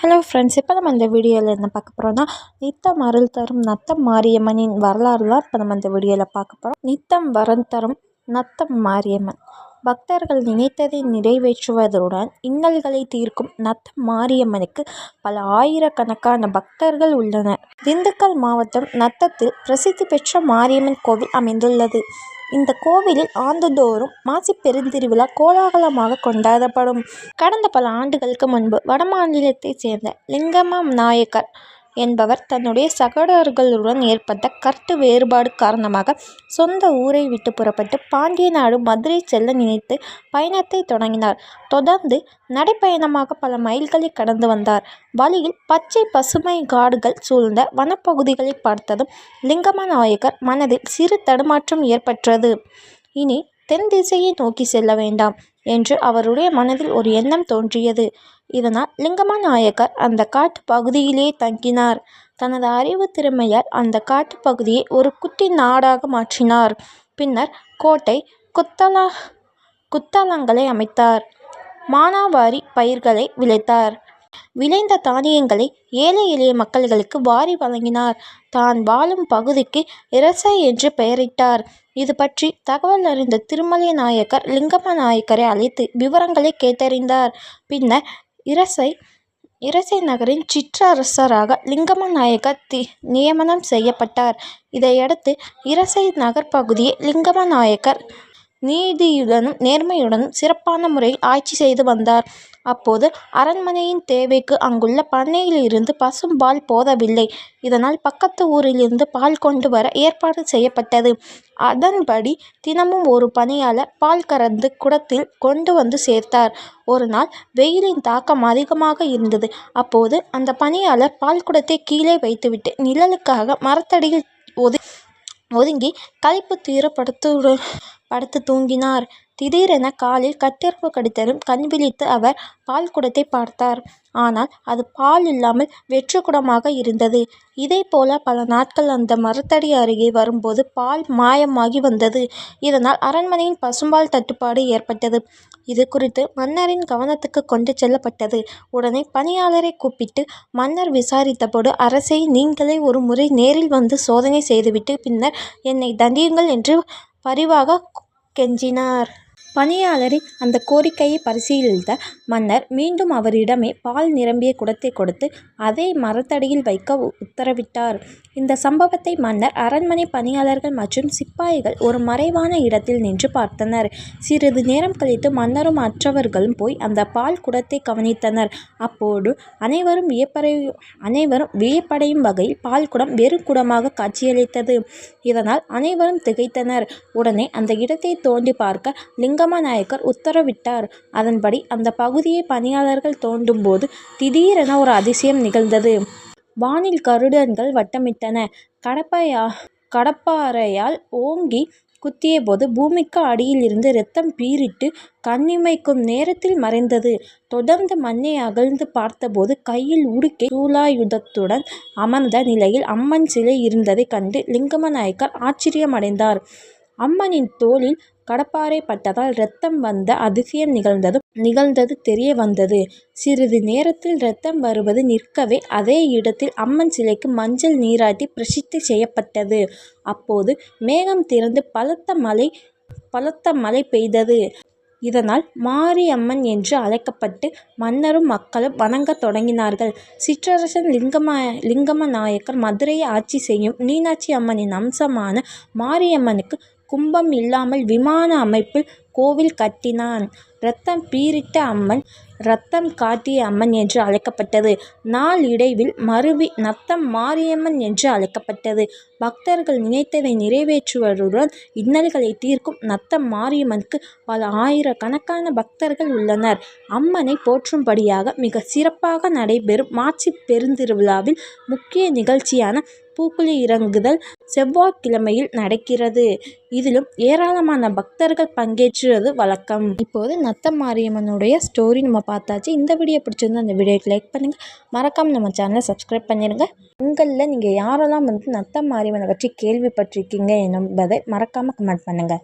Hello friends இப்போ நம்ம இந்த வீடியோவில் என்ன பார்க்க போகிறோம்னா நித்தம் அருள் தரும் நத்தம் மாரியம்மனின் வரலாறு தான் இப்போ நம்ம இந்த வீடியோவில் பார்க்க போகிறோம் நித்தம் வரம் தரும் நத்தம் மாரியம்மன். பக்தர்கள் நினைத்ததை நிறைவேற்றுவதுடன் இன்னல்களை தீர்க்கும் நத்தம் மாரியம்மனுக்கு பல ஆயிரக்கணக்கான பக்தர்கள் உள்ளனர். திண்டுக்கல் மாவட்டம் நத்தத்தில் பிரசித்தி பெற்ற மாரியம்மன் கோவில் அமைந்துள்ளது. இந்த கோவிலில் ஆண்டுதோறும் மாசி பெருந்திருவிழா கோலாகலமாக கொண்டாடப்படும். கடந்த பல ஆண்டுகளுக்கு முன்பு வடமாநிலத்தைச் சேர்ந்த லிங்கம நாயக்கர் என்பவர் தன்னுடைய சகோதரர்களுடன் ஏற்பட்ட கருத்து வேறுபாடு காரணமாக சொந்த ஊரை விட்டு புறப்பட்டு பாண்டிய நாடு மதுரை செல்ல நினைத்து பயணத்தை தொடங்கினார். தொடர்ந்து நடைப்பயணமாக பல மைல்களை கடந்து வந்தார். வழியில் பச்சை பசுமை காடுகள் சூழ்ந்த வனப்பகுதிகளை பார்த்ததும் லிங்கமநாயகர் மனதில் சிறு தடுமாற்றம் ஏற்பட்டது. இனி தென் திசையை நோக்கி செல்ல வேண்டாம் என்று அவருடைய மனதில் ஒரு எண்ணம் தோன்றியது. இதனால் லிங்கமா நாயக்கர் அந்த காட்டு பகுதியிலேயே தங்கினார். தனது அறிவு திறமையால் அந்த காட்டுப் பகுதியை ஒரு குட்டி நாடாக மாற்றினார். பின்னர் கோட்டை, குத்தளங்களை அமைத்தார். மானாவாரி பயிர்களை விளைத்தார். விளைந்த தானியங்களை ஏழை எளிய மக்கள்களுக்கு வாரி வழங்கினார். தான் வாழும் பகுதிக்கு இரசை என்று பெயரிட்டார். இது பற்றி தகவல் அறிந்த திருமலை நாயக்கர் லிங்கமநாயக்கரை அழைத்து விவரங்களை கேட்டறிந்தார். பின்னர் இரசை இரசை நகரின் சிற்றரசராக லிங்கமா நாயக்கர் தி நியமனம் செய்யப்பட்டார். இதையடுத்து இரசை நகர் பகுதியை லிங்கமநாயக்கர் நீதியுடனும் நேர்மையுடனும் சிறப்பான முறையில் ஆட்சி செய்து வந்தார். அப்போது அரண்மனையின் தேவைக்கு அங்குள்ள பண்ணையிலிருந்து பசும்பால் போதவில்லை. இதனால் பக்கத்து ஊரிலிருந்து பால் கொண்டு வர ஏற்பாடு செய்யப்பட்டது. அதன்படி தினமும் ஒரு பணியாளர் பால் கறந்து குடத்தில் கொண்டு வந்து சேர்த்தார். ஒரு நாள் வெயிலின் தாக்கம் அதிகமாக இருந்தது. அப்போது அந்த பணியாளர் பால் குடத்தை கீழே வைத்துவிட்டு நிழலுக்காக மரத்தடியில் ஒதுங்கி களைப்பு தீரப்படுத்து படுத்து தூங்கினார். திடீரென காலில் கட்டெறும்பு கடித்ததும் கண் விழித்து அவர் பால் குடத்தை பார்த்தார். ஆனால் அது பால் இல்லாமல் வெற்று குடமாக இருந்தது. இதே போல பல நாட்கள் அந்த மரத்தடி அருகே வரும்போது பால் மாயமாகி வந்தது. இதனால் அரண்மனையின் பசும்பால் தட்டுப்பாடு ஏற்பட்டது. இது குறித்து மன்னரின் கவனத்துக்கு கொண்டு செல்லப்பட்டது. உடனே பணியாளரை கூப்பிட்டு மன்னர் விசாரித்தபோது அரசை நீங்களே ஒரு முறை நேரில் வந்து சோதனை செய்துவிட்டு பின்னர் என்னை தண்டியுங்கள் என்று பரிவாக கெஞ்சினார். பணியாளரின் அந்த கோரிக்கையை பரிசீலித்த மன்னர் மீண்டும் அவரிடமே பால் நிரம்பிய குடத்தை கொடுத்து அதே மரத்தடியில் வைக்க உத்தரவிட்டார். இந்த சம்பவத்தை மன்னர் அரண்மனை பணியாளர்கள் மற்றும் சிப்பாய்கள் ஒரு மறைவான இடத்தில் நின்று பார்த்தனர். சிறிது நேரம் கழித்து மன்னரும் மற்றவர்களும் போய் அந்த பால் குடத்தை கவனித்தனர். அப்போது அனைவரும் அனைவரும் வியப்படையும் வகையில் பால் குடம் வெறும் குடமாக காட்சியளித்தது. இதனால் அனைவரும் திகைத்தனர். உடனே அந்த இடத்தை தோண்டி பார்க்க லிங்கமநாயக்கர் உத்தரவிட்டார். அதன்படி அந்த பகுதியை பணியாளர்கள் தோண்டும்போது திடீரென ஒரு அதிசயம் நிகழ்ந்தது. வானில் கருடன்கள் வட்டமிட்டன. கடப்பாரையால் ஓங்கி குத்தியபோது பூமிக்கு அடியில் இருந்து ரத்தம் பீறிட்டு கண்ணிமைக்கும் நேரத்தில் மறைந்தது. தொடர்ந்து மண்ணை அகழ்ந்து பார்த்தபோது கையில் உடுக்கை சூலாயுதத்துடன் அமர்ந்த நிலையில் அம்மன் சிலை இருந்ததைக் கண்டு லிங்கம நாயக்கர் ஆச்சரியமடைந்தார். அம்மனின் தோளில் கடப்பாறை பட்டதால் ரத்தம் வந்த அதிசயம் நிகழ்ந்தது தெரிய வந்தது. சிறிது நேரத்தில் ரத்தம் வருவது நிற்கவே அதே இடத்தில் அம்மன் சிலைக்கு மஞ்சள் நீராட்டி பிரசித்தி செய்யப்பட்டது. அப்போது மேகம் திறந்து பலத்த மழை பெய்தது. இதனால் மாரியம்மன் என்று அழைக்கப்பட்டு மன்னரும் மக்களும் வணங்கத் தொடங்கினார்கள். சிற்றரசன் லிங்கமநாயக்கர் மதுரையை ஆட்சி செய்யும் மீனாட்சி அம்மனின் அம்சமான மாரியம்மனுக்கு கும்பம் இல்லாமல் விமான அமைப்பில் கோவில் கட்டினான். ரத்தம் பீரிட்ட அம்மன் ரத்தம் காட்டிய அம்மன் என்று அழைக்கப்பட்டது. நாளடைவில் மருவி நத்தம் மாரியம்மன் என்று அழைக்கப்பட்டது. பக்தர்கள் நினைத்ததை நிறைவேற்றுவதுடன் இன்னல்களை தீர்க்கும் நத்தம் மாரியம்மனுக்கு பல ஆயிரக்கணக்கான பக்தர்கள் உள்ளனர். அம்மனை போற்றும்படியாக மிக சிறப்பாக நடைபெறும் மாசிப் பெருந்திருவிழாவில் முக்கிய நிகழ்ச்சியான பூக்குழி இறங்குதல் செவ்வாய்க்கிழமையில் நடக்கிறது. இதிலும் ஏராளமான பக்தர்கள் பங்கேற்றது வழக்கம். இப்போது நத்த மாரியம்மனுடைய ஸ்டோரி நம்ம பார்த்தாச்சு. இந்த வீடியோ பிடிச்சிருந்தா அந்த வீடியோக்கு லைக் பண்ணுங்கள் மறக்காமல் நம்ம சேனலை சப்ஸ்கிரைப் பண்ணிடுங்க உங்களில் நீங்கள் யாரெல்லாம் வந்து நத்த மாரியம்மனை பற்றி கேள்விப்பட்டிருக்கீங்க என்பதை மறக்காமல் கமெண்ட் பண்ணுங்கள்